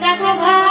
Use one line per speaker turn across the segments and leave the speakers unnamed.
দেখো ভাবে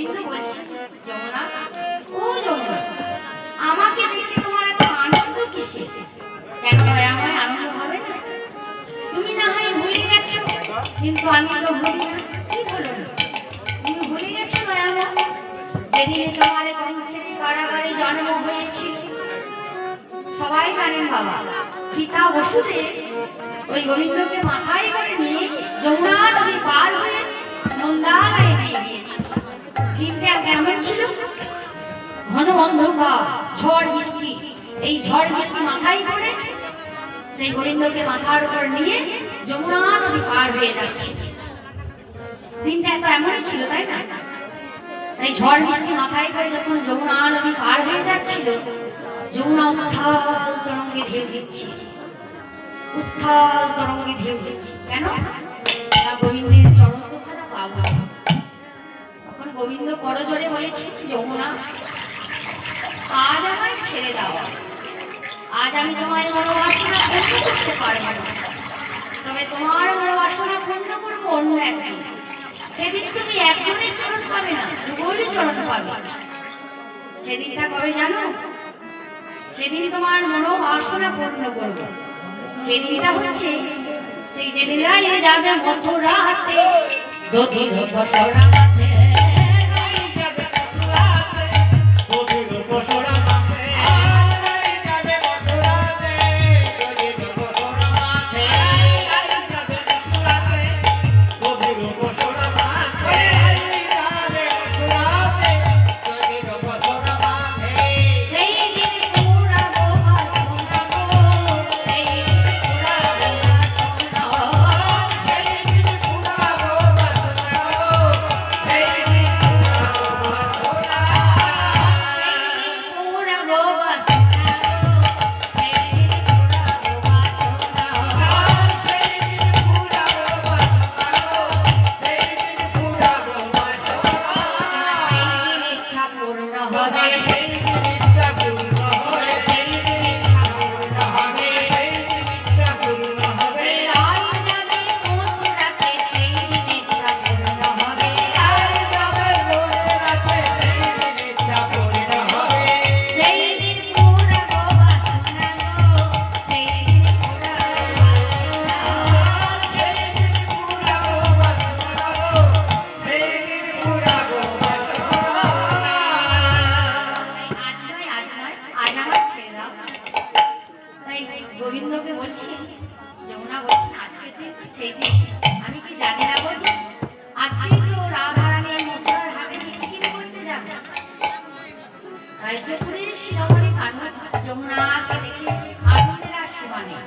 গোবিন্দ বলছে যমুনা? ও যমুনা, আমাকে দেখে তোমার এত আনন্দ কিসে কেন আমার আনন্দ হবে তুমি না হয় ভুলে গেছো? কিন্তু আমি তো ভুলি না। কি হলো? তুমি ভুলে গেছো দয়ামা যেদিন তোমার কংসের কারাগারে জন্ম হয়েছিল সবাই জানেন বাবা, পিতা বসুদেব ওই গোবিন্দকে মাথায় করে নিয়ে যমুনা নদী পার হয়ে নন্দালয়ে নিয়ে গিয়েছিল। দিনটা এত এমনই ছিল, তাই না? তাই ঝড় বৃষ্টি মাথায় করে যাচ্ছিল, যমুনা উত্থাল তরঙ্গে ঢেউ দিচ্ছে। উত্থাল তরঙ্গে ঢেউ দিচ্ছে। কেন? গোবিন্দ করজোরে বলেছে, যমুনা, আজ আমায় ছেড়ে দাও। আজ আমি তোমার মনোবাসনা পূর্ণ করতে পারব না। তবে তোমার মনোবাসনা পূর্ণ করব অন্য একদিন। সেদিন তুমি একজনের চরণ পাবে না যুগলই চরণ পাবে সেদিনটা কবে জানো? সেদিন তোমার মনো মনোবাসনা পূর্ণ করব। সেদিনটা হচ্ছে সেই যেদিন যাবে মথুরাতে দধির বসরা যমুনাকে বলছি, যমুনা বলছেন আজকে দিন সেই দিন? আমি কি জানি না বলব? আজকে তো রাধারানী মথুরার হাতে বিক্রি করতে যাবে। রাজ্যপুরের শিরোমণি কান্না যমুনাকে দেখে আনন্দের আর সীমা নেই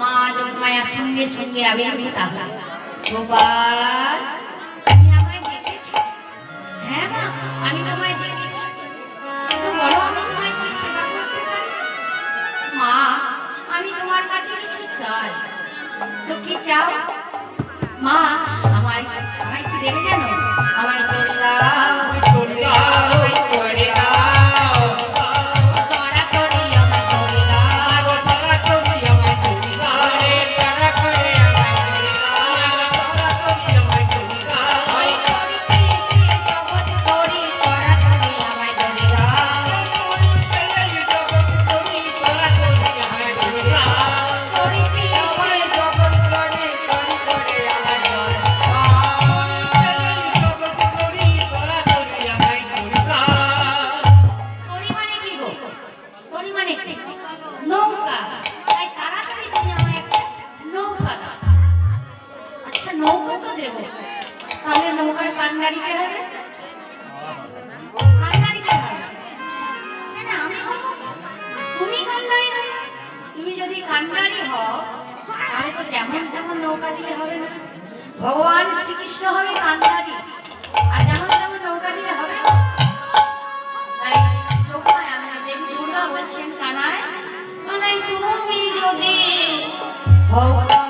মা যমুনায়ার সঙ্গে সঙ্গে হলেন গোপাল, তুমি আমায় ডেকেছো? হ্যাঁ মা, আমি তোমায় ডেকেছি। কিন্তু বলো, আমি তোমায় কি সেবা করতে পারি? মা, আমি তোমার কাছে কিছু চাই। তো কি চাও? মা, আমায় আমায় কি দেবে জানো আমায় দাও। বলছেন কানায় কানাই তুমি যদি ভগবান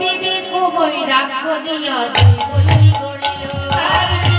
বিবি কোমরি রাখো দিয়া তুই গড়িল